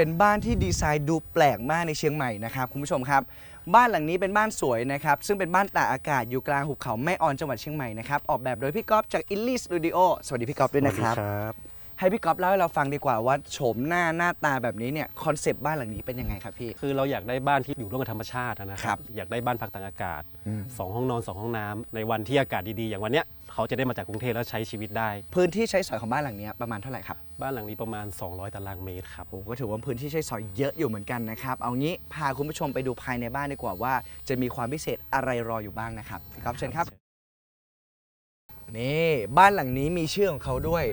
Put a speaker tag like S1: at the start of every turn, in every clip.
S1: เป็นบ้านที่ดีไซน์ดูแปลกมากในเชียงใหม่นะครับคุณผู้ชมครับ บ้านหลังนี้เป็นบ้านสวยนะครับ ซึ่งเป็นบ้านตากอากาศอยู่กลางหุบเขาแม่ออนจังหวัดเชียงใหม่นะครับ ออกแบบโดยพี่ก๊อฟจากอิลลี่สตูดิโอสวัสดีพี่ก๊อฟด้วยนะครับ
S2: ครับ
S1: ให้พี่ก๊อฟเล่าให้เราฟังดีกว่าว่าโฉมหน้าหน้าตาแบบนี้เนี่ยคอนเซปต์บ้านหลังนี้เป็นยังไงครับพี่
S2: คือเราอยากได้บ้านที่อยู่ร่วมกับธรรมชาตินะค
S1: ครั
S2: รับบ อยากได้บ้านพักตากอากาศสองห้องนอนสองห้องน้ำในวันที่อากาศดีๆ อย่างวันเนี้ยเขาจะได้มาจากกรุงเทพแล้วใช้ชีวิตได้
S1: พื้นที่ใช้สอยของบ้านหลังนี้ประมาณเท่าไหร่ครับ
S2: บ้านหลังนี้ประมาณ 200 ตารางเมตรครับ
S1: โอ้ก็ถือว่าพื้นที่ใช้สอยเยอะอยู่เหมือนกันนะครับ เอางี้พาคุณผู้ชมไปดูภายในบ้านดีกว่าว่า จะมีความพิเศษอะไรรออยู่บ้างนะครับพี่ก๊อฟเชิญครับ นี่บ้านหลังนี้มีชื่อของเขาด้วย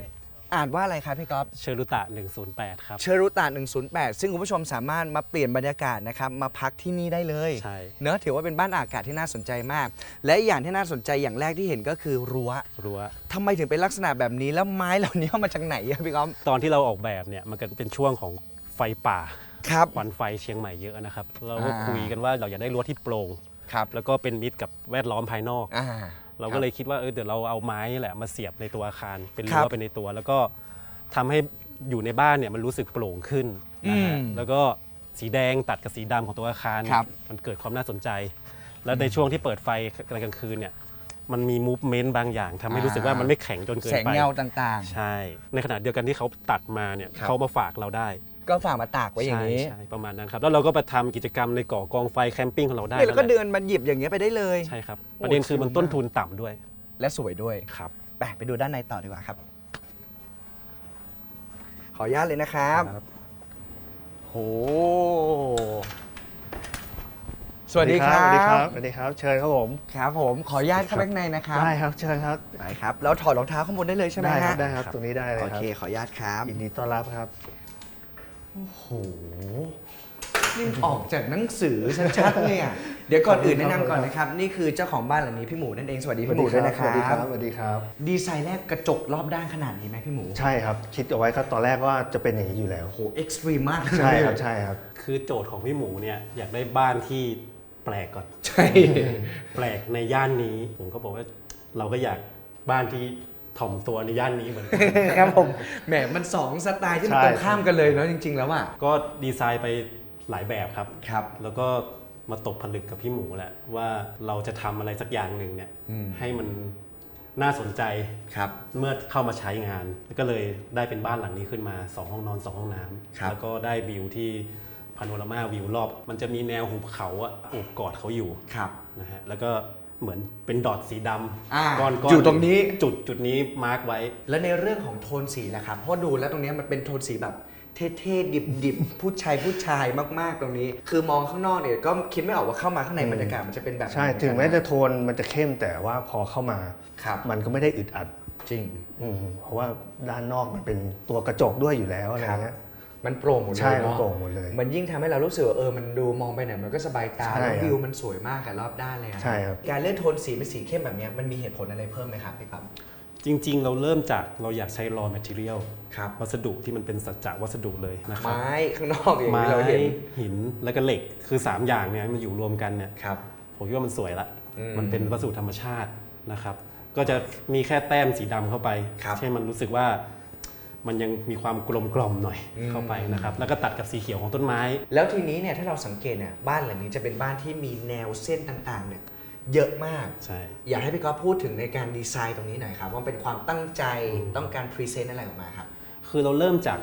S1: อ่านว่าอะไรครับพี่ก๊อฟ
S2: เชอรุตะ 108 ครับ
S1: เชอรุตา108 ซึ่งคุณผู้ชมสามารถมาเปลี่ยนบรรยากาศนะครับ มาพักที่นี่ได้เลย
S2: ใช่
S1: เนอะถือว่าเป็นบ้านอากาศที่น่าสนใจมาก และอีกอย่างที่น่าสนใจอย่างแรกที่เห็นก็คือรั้ว
S2: รั้ว
S1: ทำไมถึงเป็นลักษณะแบบนี้แล้วไม้เหล่านี้เอามาจากไหนอะพี่ก๊อฟ
S2: ตอนที่เราออกแบบเนี่ยมันก็เป็นช่วงของไฟป่า
S1: ครับ
S2: ควันไฟเชียงใหม่เยอะนะครับ เราก็
S1: อ่า
S2: คุยกันว่าเราอยากได้รั้วที่โปร่ง
S1: ครับ
S2: แล้วก็เป็นมิตรกับแวดล้อมภายนอก
S1: อ่า
S2: เราก็เลยคิดว่าเออเดี๋ยวเราเอาไม้นี่แหละมาเสียบในตัวอาคารเป็น
S1: ครั
S2: รั้ว
S1: บ
S2: เป็นในตัว แล้วก็ทำให้อยู่ในบ้านเนี่ยมันรู้สึกโปร่งขึ้นนะฮะ
S1: อืม
S2: แล้วก็สีแดงตัดกับสีดำของตัวอาคาร
S1: ครับ
S2: มันเกิดความน่าสนใจ แล้วในช่วงที่เปิดไฟกลางคืนเนี่ยมันมีมูฟเมนต์บางอย่างทำให้รู้สึกว่ามันไม่แข็งจนเกิน
S1: แสง
S2: ไป
S1: เงาต่าง
S2: ใช่ ในขณะเดียวกันที่เขาตัดมาเนี่ย
S1: ครับ
S2: เขามาฝากเราได้
S1: ๆ ก็ฝากมาตากไว้อย่างนี้
S2: ใช่ใช่ประมาณนั้นครับ แล้วเราก็ไปทำกิจกรรมในก่อกองไฟแคมปิ้งของเราได้
S1: เนี่ยแล้วก็
S2: นั่นแหละ
S1: เดินมาหยิบอย่างเงี้ยไปได้เลย
S2: ใช่ครับ
S1: โอ้
S2: ประเด็นคือมัน
S1: ชิลมาก
S2: ต้นทุนต่ำด้วย
S1: และสวยด้วย
S2: ครับ
S1: ไปไปดูด้านในต่อดีกว่าครับ ขออนุญาตเลยนะครับ โหสวัสดีครับ
S3: สวัสดีครับ สวัสดีครับ เชิญครับผม
S1: ครับผมขออนุญาตเข้าไปข้างในนะครับ
S3: ได้ครับ เชิญครับ
S1: ไปครับ แล้วถอดรองเท้าข้างบนได้เลยใช่ไหม
S3: ได้ครั
S1: ฮะ
S3: บ ได้ครับ ตรงนี้ได้เลย
S1: โอ
S3: ครับ
S1: เคขออนุญาตครับ
S3: ยินดีต้อนรับครับ
S1: โหนี่ออกจากหนังสือชัดๆเลยอะเดี๋ยวก่อนอื่นแนะนำก่อนนะครับ นี่คือเจ้าของบ้านหลังนี้พี่หมูนั่นเองสวัสดีพี่หมูด้วยนะค
S3: สวัสดีค
S1: รั
S3: รับบสวัสดีครับ
S1: ดีไซน์แรกกระจกรอบด้านขนาดนี้ไหมพี่หมู
S3: ใช่ครับ คิดเอาไว้ครับตอนแรกว่าจะเป็นอย่างนี้อยู่แล้ว
S1: โหเอ็กซ์ตรีมมากเลย
S3: ใช่ครับใช่ครับ
S2: คือโจทย์ของพี่หมูเนี่ยอยากได้บ้านที่แปลกก่อน
S1: ใช่
S2: แปลกในย่านนี้ ผมก็บอกว่าเราก็อยากบ้านที่ ถ่อมตัวในย่านนี้เหมือนกัน
S1: ครับผมแหมมันสองสไตล์ที่มัน
S3: ใช่
S1: ตรงข้ามกันเลยเนาะจริง ๆ แล้วอะ
S2: ก็ดีไซน์ไปหลายแบบครับ
S1: ครับ
S2: แล้วก็มาตกผลึกกับพี่หมูแหละว่าเราจะทำอะไรสักอย่างหนึ่งเนี่ย
S1: อืม
S2: ให้มันน่าสนใจ
S1: ครับ
S2: เมื่อเข้ามาใช้งาน ก็เลยได้เป็นบ้านหลังนี้ขึ้นมา 2 ห้องนอน 2 ห้องน้
S1: ครับำ
S2: แล้วก็ได้วิวที่พาโนรามาวิวรอบ มันจะมีแนวหุบเขาอะโอบกอดเขาอยู่
S1: ครับ
S2: นะฮะแล้วก็ เหมือนเป็นดอทสีด
S1: อ่าำ
S2: ก้อนๆ
S1: อยู่ตรงนี้
S2: จุดจุดนี้มาร์กไว้
S1: แล้วในเรื่องของโทนสีล่ะครับเพราะดูแล้วตรงเนี้ยมันเป็นโทนสีแบบเท่ๆดิบๆ ผู้ชายผู้ชายมากๆตรงนี้ คือมองข้างนอกเนี่ยก็คิดไม่ออกว่าเข้ามาข้างในบรรยากาศมันจะเป็นแบบไหน
S3: ใช่ถึงแม้จะโทนมันจะเข้มแต่ว่าพอเข้ามา
S1: ครับ
S3: มันก็ไม่ได้อึดอัด
S1: จริง
S3: อืมเพราะว่าด้านนอกมันเป็นตัวกระจกด้วยอยู่แล้วอะไรเงี้ย
S1: มันโปร่งหมดเลย
S3: ใช่มัน
S1: เนาะ
S3: โปร่งหมดเลย
S1: มันยิ่งทำให้เรารู้สึกว่าเออมันดูมองไปไหนมันก็สบายตา
S3: ใช่
S1: แล้ว
S3: ครับ
S1: วิวมันสวยมากกับรอบด้านเลยอะ
S3: ใช่ครับ
S1: การเลือกโทนสีเป็นสีเข้มแบบเนี้ยมันมีเหตุผลอะไรเพิ่มไหมครับพี่ครับ
S2: จริง ๆ เราเริ่มจากเราอยากใช้ raw material
S1: ครับ
S2: วัสดุที่มันเป็นสัจจะวัสดุเลยนะครับ
S1: ไม้ข้างนอกอย่าง
S2: ไม้
S1: ที่เราเห็น
S2: หินและก็เหล็กคือ 3 อย่างเนี่ยมันอยู่รวมกันเนี่ย
S1: ครับ
S2: ผมคิดว่ามันสวยละ
S1: อืม
S2: มันเป็นวัสดุธรรมชาตินะครับ ก็จะมีแค่แต้มสีดำเข้าไป
S1: ครับ
S2: ให้มันรู้สึกว่า มันยังมีความกลมกล่อมหน่อย
S1: อืม
S2: เข้าไปนะครับ แล้วก็ตัดกับสีเขียวของต้นไม้
S1: แล้วทีนี้เนี่ยถ้าเราสังเกตเนี่ยบ้านหลังนี้จะเป็นบ้านที่มีแนวเส้นต่างๆเนี่ยเยอะมาก
S2: ใช่
S1: อยากให้พี่ก๊อฟพูดถึงในการดีไซน์ตรงนี้หน่อยครับว่าเป็นความตั้งใจต้องการพรีเซนต์อะไรออกมาครับ
S2: คือเราเริ่มจาก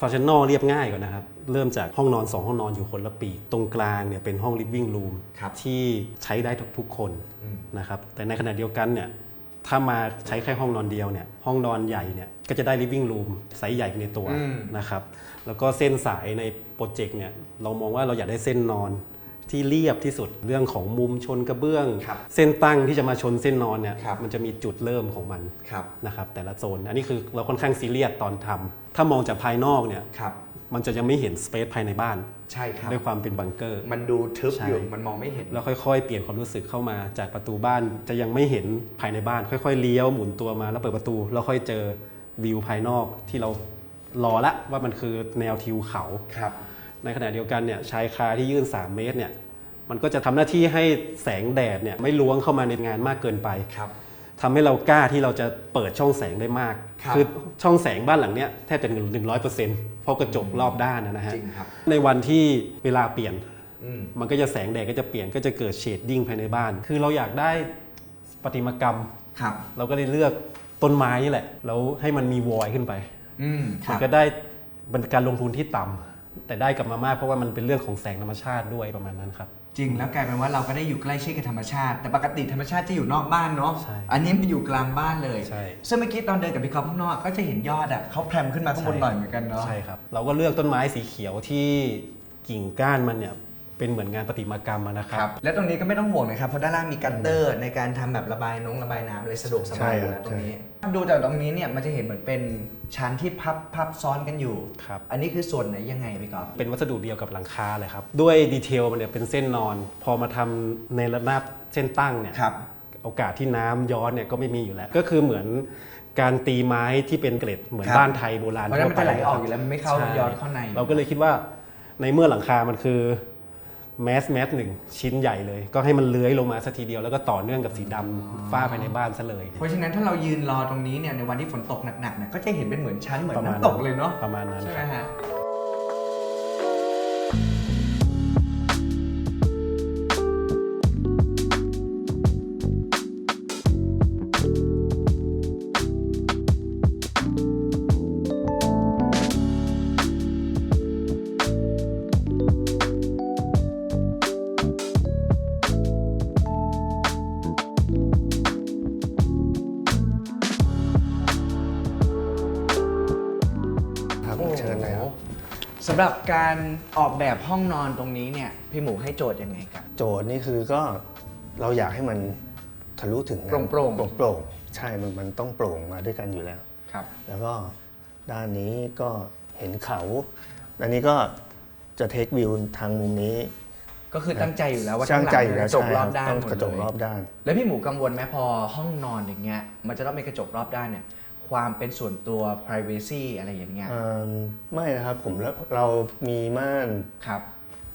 S2: ฟังชั่นอลเรียบง่ายก่อนนะครับ เริ่มจากห้องนอน 2 ห้องนอนอยู่คนละปีกตรงกลางเนี่ยเป็นห้อง living room
S1: ครับ
S2: ที่ใช้ได้ทุกๆคน
S1: อืม
S2: นะครับ แต่ในขณะเดียวกันเนี่ย ถ้ามาใช้แค่ห้องนอนเดียวเนี่ยห้องนอนใหญ่เนี่ยก็จะได้ living room ไซส์ใหญ่ไปในตัว
S1: อืม
S2: นะครับแล้วก็เส้นสายในโปรเจกต์เนี่ยเรามองว่าเราอยากได้เส้นนอน ที่เรียบที่สุดเรื่องของมุมชนกระเบื้อง
S1: ครับ
S2: เส้นตั้งที่จะมาชนเส้นนอนเนี่ย
S1: ครับ
S2: มันจะมีจุดเริ่มของมัน
S1: ครับ
S2: นะครับแต่ละโซน อันนี้คือเราค่อนข้างซีเรียสตอนทำถ้ามองจากภายนอกเนี่ย
S1: ครับ
S2: มันจะยังไม่เห็นสเปซภายในบ้าน
S1: ใช่ครับ
S2: ด้วยความเป็นบังเกอร์
S1: มันดูทึบ
S2: ใช่
S1: อยู่มันมองไม่เห็น
S2: แล้วค่อยๆ เปลี่ยนความรู้สึกเข้ามาจากประตูบ้านจะยังไม่เห็นภายในบ้าน ค่อยๆเลี้ยวหมุนตัวมาแล้วเปิดประตูแล้วค่อยเจอวิวภายนอกที่เรารอละว่ามันคือแนวทิวเขา
S1: ครับ
S2: ในขณะเดียวกันเนี่ยชายคาที่ยื่น 3 เมตรเนี่ยมันก็จะทำหน้าที่ให้แสงแดดเนี่ยไม่ล้วงเข้ามาในงานมากเกินไป
S1: ครับ
S2: ทำให้เรากล้าที่เราจะเปิดช่องแสงได้มาก
S1: ครับ
S2: อช่องแสงบ้านหลังเนี้ยแทบจะหนึ่งร้อยเปอร์เซ็นต์เพราะกระจกรอบด้านนะฮะ
S1: จริงครับ
S2: ในวันที่เวลาเปลี่ยน
S1: อืม
S2: มันก็จะแสงแดดก็จะเปลี่ยนก็จะเกิดเชดดิ้งภายในบ้าน คือเราอยากได้ประติมากรรม
S1: ครับ
S2: เราก็เลยเลือกต้นไม้นี่แหละ แล้วให้มันมีวอยขึ้นไป
S1: อืมค
S2: มั
S1: รั
S2: น
S1: บ
S2: ก็ได้เป็นการลงทุนที่ต่ำ แต่ได้กลับมามากเพราะว่ามันเป็นเรื่องของแสงธรรมชาติด้วยประมาณนั้นครับ
S1: จริงแล้วกลายเป็นว่าเราก็ได้อยู่ใกล้ชิดกับธรรมชาติ แต่ปกติธรรมชาติจะอยู่นอกบ้านเนาะ
S2: ใช่
S1: อันนี้มันอยู่กลางบ้านเลย
S2: ใช่
S1: ซึ่งเมื่อกี้ตอนเดินกับพี่กอฟข้างนอกก็จะเห็นยอดอะเขาแพรมขึ้นมาข้างบนหน่อยเหมือนกันเนาะ
S2: ใช่ครับ เราก็เลือกต้นไม้สีเขียวที่กิ่งก้านมันเนี่ย เป็นเหมือนงานประติมากรรมอะนะค
S1: ค
S2: รั
S1: รับบและตรงนี้ก็ไม่ต้องห่วงนะครับเพราะด้านล่างมีกันเตอร์ ในการทำแบบระบายน้องระบายน้ำเลยสะดวกสบายอยู่แล้วตรงนี้ดูจากตรงนี้เนี่ยมันจะเห็นเหมือนเป็นชั้นที่พับพับซ้อนกันอยู่
S2: ครับ
S1: อันนี้คือส่วนไหนยังไงพี่กอฟ
S2: เป็นวัสดุเดียวกับหลังคาเลยครับ ด้วยดีเทลมันเนี่ยเป็นเส้นนอน พอมาทำในระนาบเส้นตั้งเนี่ย
S1: ครับ
S2: โอกาสที่น้ำย้อนเนี่ยก็ไม่มีอยู่แล้ว ก็คือเหมือนการตีไม้ที่เป็นเกล็ดเหมือน
S1: ครับ
S2: บ้านไทยโบราณ
S1: เพราะฉะนั้นมันจะไหล
S2: ทั่ว
S1: ออกอยู่แล้วมันไม่เข้า
S2: ใช่
S1: ย้อนเข้าใน
S2: เราก็เลยคิดว่าในเมื่อหลังคามันคือ แมสแมสหนึ่งชิ้นใหญ่เลย ก็ให้มันเลื้อยลงมาสักทีเดียวแล้วก็ต่อเนื่องกับสีดำฝ้าภายในบ้านซะเลย
S1: เพราะฉะนั้นถ้าเรายืนรอตรงนี้เนี่ยในวันที่ฝนตกหนักๆเนี่ยก็จะเห็นเป็นเหมือนชั้นเหมือน
S2: ประมาณ
S1: น้ำตกเลยเนาะ
S2: ประมาณนั้น
S1: ใช่
S2: ค
S1: ไหม
S2: รับ
S1: ฮะ หรับการออกแบบห้องนอนตรงนี้เนี่ยพี่หมูให้โจทย์ยังไงครับ
S3: โจทย์นี่คือก็เราอยากให้มันทะลุถึง
S1: โปร่งๆ
S3: โปร่งโปร่งใช่มันมันต้องโปร่งมาด้วยกันอยู่แล้ว
S1: ครับ
S3: แล้วก็ด้านนี้ก็เห็นเขาอันนี้ก็จะเทควิวทางมุมนี้
S1: ก็คือตั้งใจอยู่แล้วว่า
S3: ช่างใจอยู่
S1: ก
S3: แล้ว
S1: ระจก
S3: ใช่
S1: ร
S3: ค
S1: อ
S3: รั
S1: บบด้าน
S3: ต้อง
S1: หมด
S3: กระจก
S1: เลย
S3: รอบด้าน
S1: แล้วพี่หมูกังวลไหมพอห้องนอนอย่างเงี้ยมันจะต้องเป็นกระจกรอบด้านเนี่ย ความเป็นส่วนตัว privacy อะไรอย่างเงี้ย
S3: เอิ่มไม่นะครับผมเราเรามีม่าน
S1: ครับ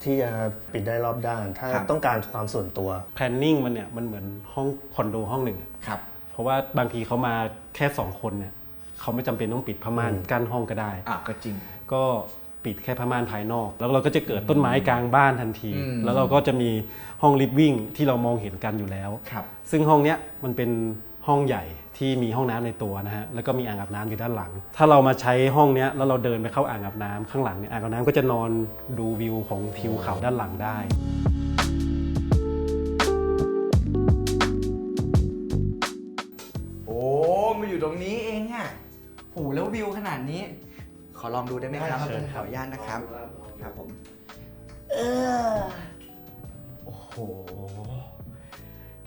S3: ที่จะปิดได้รอบด้าน ถ้า
S1: ครับ
S3: ต้องการความส่วนตัว
S2: แพลนนิ่งมันเนี่ยมันเหมือนห้องคอนโดห้องหนึ่งอะ
S1: ครับ
S2: เพราะว่าบางทีเขามาแค่สองคนเนี่ยเขาไม่จำเป็นต้องปิดผ้าม่าน
S3: อืม
S2: กั้นห้องก็ได้
S1: อะก็จริง
S2: ก็ปิดแค่ผ้าม่านภายนอก แล้วเราก็จะเกิดต้นไม้กลางบ้านทันที
S1: อืม
S2: แล้วเราก็จะมีห้องลิฟวิ่งที่เรามองเห็นกันอยู่แล้ว
S1: ครับ
S2: ซึ่งห้องเนี้ยมันเป็น ห้องใหญ่ที่มีห้องน้ำในตัวนะฮะแล้วก็มีอ่างอาบน้ำอยู่ด้านหลัง ถ้าเรามาใช้ห้องเนี้ยแล้วเราเดินไปเข้าอ่างอาบน้ำข้างหลังเนี่ยอ่างอาบน้ำก็จะนอนดูวิวของทิวเขาด้านหลังได้
S1: โอ้มาอยู่ตรงนี้เองอะโหแล้ววิวขนาดนี้ ขอลองดูได้ไหมครับ
S2: ได้เชิญ
S1: ข
S2: ครับ
S1: ออนุญาตนะครับ ครับผม เออ โอ้โห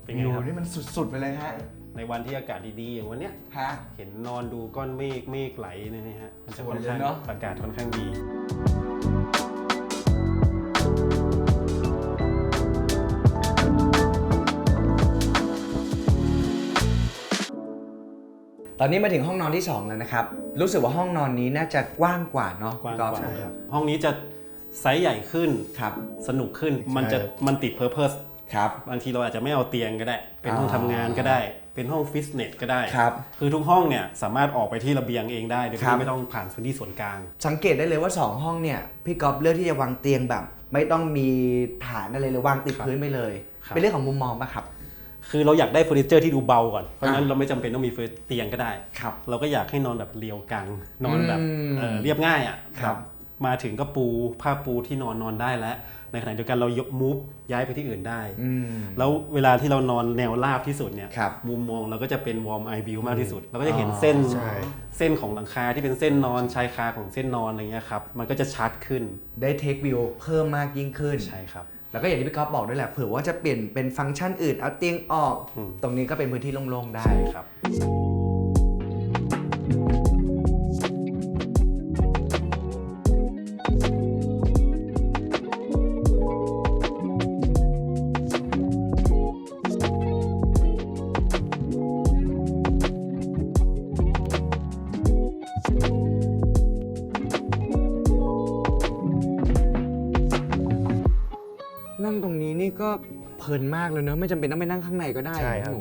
S2: เป็นไง
S1: วิว
S2: ครับ
S1: นี่มันสุดๆไปเลยฮะ
S2: ในวันที่อากาศดีๆอย่างวันเนี้ย
S1: ฮะ
S2: เห็นนอนดูก้อนเมฆเมฆไหลเนี่ยนะฮะมันจะ
S1: สวย
S2: ค่อน
S1: เลย
S2: ข้าง
S1: เนอะ
S2: อากาศค่อนข้างดี
S1: ตอนนี้มาถึงห้องนอนที่2แล้วนะครับ รู้สึกว่าห้องนอนนี้น่าจะกว้างกว่าเนาะ
S2: กว้าง
S1: พี่
S2: ก
S1: อล์ฟ
S2: ว่า
S3: ใช่ครับ
S2: ห้องนี้จะไซส์ใหญ่ขึ้น
S1: ครับ
S2: สนุกขึ้นมันจะ
S3: ใช่
S2: มันติดเพอร์เพส
S1: ครับ
S2: บางทีเราอาจจะไม่เอาเตียงก็ได้ เป็นห้อง
S1: อ่า
S2: ทำงานก็ได้ เป็นห้องฟิตเนสก็ได้
S1: ครับ
S2: คือทุกห้องเนี่ยสามารถออกไปที่ระเบียงเองได้โดย
S1: ครับ
S2: ที่ไม่ต้องผ่านพื้นที่ส่วนกลาง
S1: สังเกตได้เลยว่า 2 ห้องเนี่ยพี่ก๊อฟเลือกที่จะวางเตียงแบบ ไม่ต้องมีฐานอะไรเลยวางติด
S2: ครับ
S1: พื้นไปเลย
S2: ครับ
S1: เป็นเรื่องของมุมมองปะครับ
S2: คือเราอยากได้เฟอร์นิเจอร์ที่ดูเบาก่อน เพราะฉะนั้น
S1: อ่า
S2: เราไม่จำเป็นต้องมีเฟอร์เตียงก็ได้
S1: ครับ
S2: เราก็อยากให้นอนแบบเรียวกังนอนแบบ
S1: อืม
S2: เอ่อเรียบง่ายอะ
S1: ครับ
S2: มาถึงก็ปูผ้าปูที่นอนนอนได้แล้ว ในขณะเดียวกันเรายกมูฟย้ายไปที่อื่นได้
S1: อืม
S2: แล้วเวลาที่เรานอนแนวราบที่สุดเนี่ย
S1: ครับ
S2: มุมมองเราก็จะเป็นวอร์มไอวิวมากที่สุด เราก็จะเห็นเส้น
S3: ใช่
S2: เส้นของหลังคาที่เป็นเส้นนอนชายคาของเส้นนอนอะไรเงี้ยครับมันก็จะชัดขึ้น
S1: ได้เทควิวเพิ่มมากยิ่งขึ้น
S2: ใช่ครับ
S1: แล้วก็อย่างที่พี่ก๊อฟบอกด้วยแหละเผื่อว่าจะเปลี่ยนเป็นฟังก์ชันอื่นเอาเตียงออก
S2: อืม
S1: ตรงนี้ก็เป็นพื้นที่โล่งๆได้
S2: ใช่ครับ
S1: ลินมากเลยเนอะไม่จำเป็นต้องไปนั่งข้างในก็ได้
S3: ใช่ครับ
S1: หนู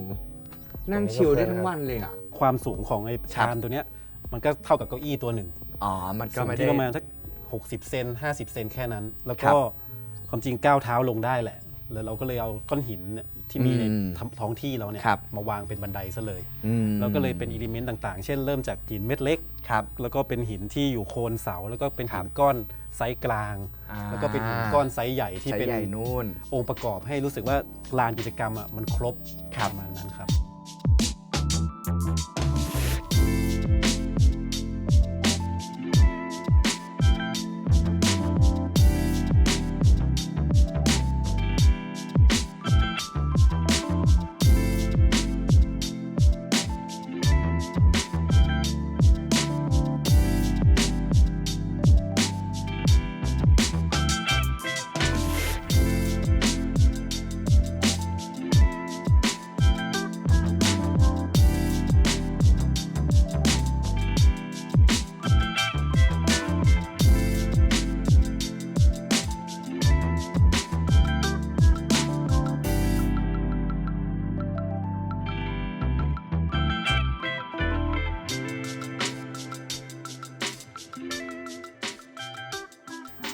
S1: นั่งชิลได้ทั้งวันเลยอะ
S2: ความสูงของไอ้
S1: ครับ
S2: ชานตัวเนี้ยมันก็เท่ากับเก้าอี้ตัวหนึ่ง
S1: อ๋อ มันก็
S2: สูง
S1: ไม่ได้
S2: ที่ประมาณสัก60 เซน50 เซนแค่นั้น แล้ว
S1: ครั
S2: ก็
S1: บ
S2: ความจริงก้าวเท้าลงได้แหละ แล้วเราก็เลยเอาก้อนหินเนี่ย ที่มีใน
S1: อืม
S2: ท้องท้องที่เราเนี่ย
S1: ครับ
S2: มาวางเป็นบันไดซะเลย
S1: อืม
S2: แล้วก็เลยเป็นอิเลเมนต์ต่างๆ เช่นเริ่มจากหินเม็ดเล็ก
S1: ครับ
S2: แล้วก็เป็นหินที่อยู่โคนเสา แล้วก็เป็น
S1: ครั
S2: หิ
S1: บ
S2: นก้อนไซส์กลาง
S1: อ่า
S2: แล้วก็เป็นหินก้อนไซส์ใหญ่ที่
S1: ใช้
S2: เป็น
S1: ใหญ่นู่น
S2: องค์ประกอบให้รู้สึกว่าลานกิจกรรมอะมันครบ
S1: ครับ
S2: ประมาณนั้นครับ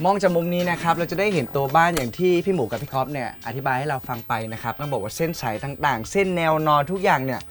S1: มองจากมุมนี้นะครับเราจะได้เห็นตัวบ้านอย่างที่พี่หมูกับพี่คอปเนี่ยอธิบายให้เราฟังไปนะครับต้องบอกว่าเส้นสายต่างๆ เส้นแนวนอนทุกอย่างเนี่ย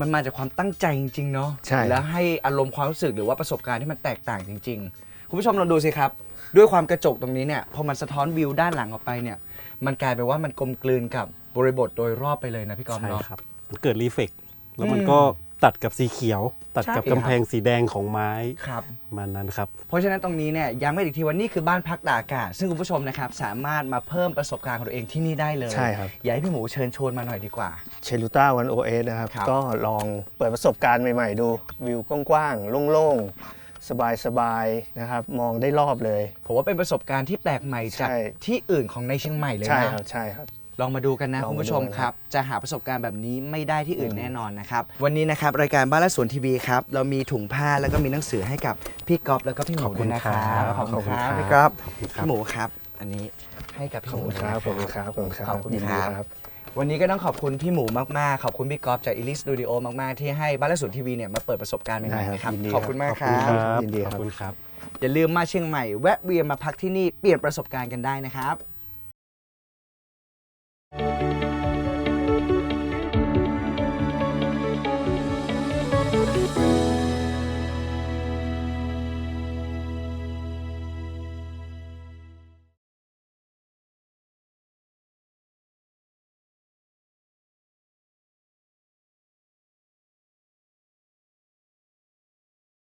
S1: มันมาจากความตั้งใจจริงๆเนาะ
S3: ใช่
S1: แล้วให้อารมณ์ความรู้สึกหรือว่าประสบการณ์ที่มันแตกต่างจริง ๆ คุณผู้ชมลองดูสิครับ ด้วยความกระจกตรงนี้เนี่ยพอมันสะท้อนวิวด้านหลังออกไปเนี่ย มันกลายเป็นว่ามันกลมกลืนกับบริบทโดยรอบไปเลยนะพี่กอฟ
S2: ใช่
S1: เนาะ
S2: ครับมันเกิดรีเฟกแล้วมัน
S1: อืม
S2: ก็ ตัดกับสีเขียว ตัดกับ
S1: ใช่
S2: กำแพงสีแดงของไม้
S1: ครับ
S2: ประมันนั้นครับ
S1: เพราะฉะนั้นตรงนี้เนี่ยย้ำกันอีกทีว่านี่คือบ้านพักตากอากาศ ซึ่งคุณผู้ชมนะครับสามารถมาเพิ่มประสบการณ์ของตัวเองที่นี่ได้เลย
S3: ใช่ครับ
S1: อยากให้พี่หมูเชิญชวนมาหน่อยดีกว่า
S3: เชลูต้าวันโอเอนะครับ
S1: ครับ
S3: ก็ลองเปิดประสบการณ์ใหม่ ๆ ดูวิวกว้างๆโล่งๆ สบายๆนะครับ มองได้รอบเลย
S1: ผมว่าเป็นประสบการณ์ที่แปลกใหม่จาก
S3: ใช่
S1: ที่อื่นของในเชียงใหม่เลย
S3: ใช่
S1: นะ ครับ
S3: ใช่ครับ
S1: ลองมาดูกันนะ
S3: ลอง
S1: คุณ
S3: มา
S1: ผู้ชม
S3: ดูกัน
S1: ครับ จะหาประสบการณ์แบบนี้ไม่ได้ที่อื่นแน่นอนนะครับ วันนี้นะครับรายการบ้านและสวนทีวีครับ เรามีถุงผ้าแล้วก็มีหนังสือให้กับพี่ก๊อฟแล้วก็พี่หมู
S2: ขอบคุ
S1: ด้วย
S2: ณ
S1: นะครับ
S2: ครับ
S1: ขอบคุณครับ
S2: ขอบคุณครับ
S1: พี่ก๊อฟ
S2: ขอบคุณครับ
S1: พี่หมูครับ อันนี้ให้กับพี่
S3: ขอบ
S1: หมู
S3: คุณครับ ขอบคุณครับ ขอบคุณค
S1: ข
S3: รั
S1: อ
S3: บบ
S1: คุณ
S3: ยิน
S1: ค
S3: ดี
S1: รับ
S3: ครับ
S1: วันนี้ก็ต้องขอบคุณพี่หมูมาก ๆ ขอบคุณพี่ก๊อฟจากอิลิสตูดิโอมาก ๆ ที่ให้บ้านและสวนทีวีเนี่ยมาเปิดประสบการณ์ใหม่ๆ
S3: ได้
S1: นะค
S3: ครั
S1: รับบ
S3: ยินดี
S1: ขอบคุณมาก
S3: ขอบ
S1: ค
S3: คุณ
S1: รั
S3: ครับบ
S2: ครับ
S3: ยินดีครับ
S2: ขอบคุณครับ
S1: อย่าลืมมาเชียงใหม่แวะเวียนมาพักที่นี่เปลี่ยนประสบการณ์กันได้นะครับ Thank you.